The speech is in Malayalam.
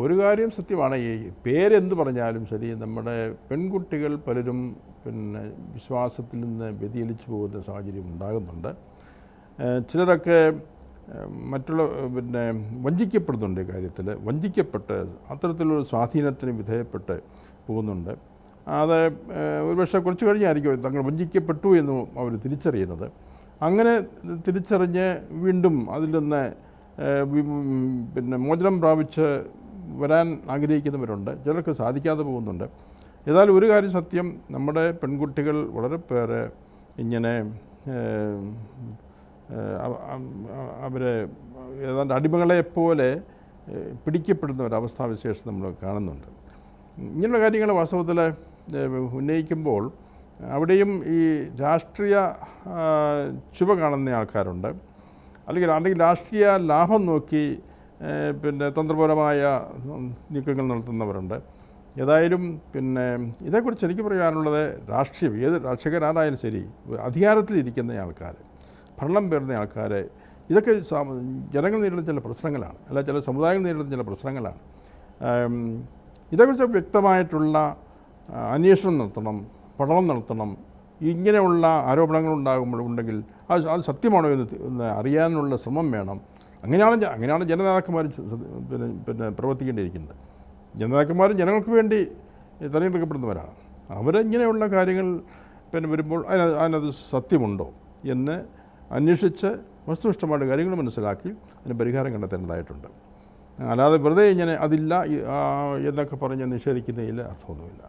ഒരു കാര്യം സത്യമാണ് ഈ പേരെന്ത് പറഞ്ഞാലും ശരി നമ്മുടെ പെൺകുട്ടികൾ പലരും പിന്നെ വിശ്വാസത്തിൽ നിന്ന് വ്യതിയലിച്ചു പോകുന്ന സാഹചര്യം ഉണ്ടാകുന്നുണ്ട്. ചിലരൊക്കെ മറ്റുള്ള പിന്നെ വഞ്ചിക്കപ്പെടുന്നുണ്ട് കാര്യത്തിൽ. വഞ്ചിക്കപ്പെട്ട് അത്തരത്തിലൊരു സ്വാധീനത്തിന് വിധേയപ്പെട്ട് പോകുന്നുണ്ട്. അത് ഒരുപക്ഷെ കുറച്ച് കഴിഞ്ഞായിരിക്കും തങ്ങൾ വഞ്ചിക്കപ്പെട്ടു എന്ന് അവർ തിരിച്ചറിയുന്നത്. അങ്ങനെ തിരിച്ചറിഞ്ഞ് വീണ്ടും അതിൽ നിന്ന് പിന്നെ മോചനം പ്രാപിച്ച് വരാൻ ആഗ്രഹിക്കുന്നവരുണ്ട് ചിലർക്ക് സാധിക്കാതെ പോകുന്നുണ്ട്. ഏതായാലും ഒരു കാര്യം സത്യം നമ്മുടെ പെൺകുട്ടികൾ വളരെ പേരെ ഇങ്ങനെ അവരെ ഏതാണ്ട് അടിമകളെ പോലെ പിടിക്കപ്പെടുന്ന പിടിക്കപ്പെടുന്ന ഒരവസ്ഥാവിശേഷം നമ്മൾ കാണുന്നുണ്ട്. ഇങ്ങനെയുള്ള കാര്യങ്ങൾ വാസ്തവത്തിൽ ഉന്നയിക്കുമ്പോൾ അവിടെയും ഈ രാഷ്ട്രീയ ചുവ കാണുന്ന ആൾക്കാരുണ്ട്. അല്ലെങ്കിൽ അല്ലെങ്കിൽ രാഷ്ട്രീയ ലാഭം നോക്കി പിന്നെ തന്ത്രപരമായ നീക്കങ്ങൾ നടത്തുന്നവരുണ്ട്. ഏതായാലും പിന്നെ ഇതേക്കുറിച്ച് എനിക്ക് പറയാനുള്ളത് രാഷ്ട്രീയം ഏത് രാഷ്ട്രീയക്കാരായാലും ശരി അധികാരത്തിലിരിക്കുന്ന ആൾക്കാർ ഭരണം പേരുന്ന ആൾക്കാർ ഇതൊക്കെ ജനങ്ങൾ നേരിടുന്ന ചില പ്രശ്നങ്ങളാണ് അല്ല ചില സമുദായങ്ങൾ നേരിടുന്ന ചില പ്രശ്നങ്ങളാണ്. ഇതേക്കുറിച്ച് വ്യക്തമായിട്ടുള്ള അന്വേഷണം നടത്തണം പഠനം നടത്തണം ഇങ്ങനെയുള്ള ആരോപണങ്ങൾ ഉണ്ടാകുമ്പോൾ ഉണ്ടെങ്കിൽ അത് അത് സത്യമാണോ എന്ന് അറിയാനുള്ള ശ്രമം വേണം. അങ്ങനെയാണ് അങ്ങനെയാണ് ജനനേതാക്കന്മാർ പിന്നെ പിന്നെ പ്രവർത്തിക്കേണ്ടിയിരിക്കുന്നത്. ജനനേതാക്കന്മാരും ജനങ്ങൾക്ക് വേണ്ടി തിരഞ്ഞെടുക്കപ്പെടുന്നവരാണ്. അവരിങ്ങനെയുള്ള കാര്യങ്ങൾ പിന്നെ വരുമ്പോൾ അതിന് അതിനത് സത്യമുണ്ടോ എന്ന് അന്വേഷിച്ച് വസ്തുനിഷ്ഠമായിട്ട് കാര്യങ്ങൾ മനസ്സിലാക്കി അതിന് പരിഹാരം കണ്ടെത്തേണ്ടതായിട്ടുണ്ട്. അല്ലാതെ വെറുതെ ഇങ്ങനെ അതില്ല എന്നൊക്കെ പറഞ്ഞ് നിഷേധിക്കുന്നതിൽ അർത്ഥമൊന്നുമില്ല.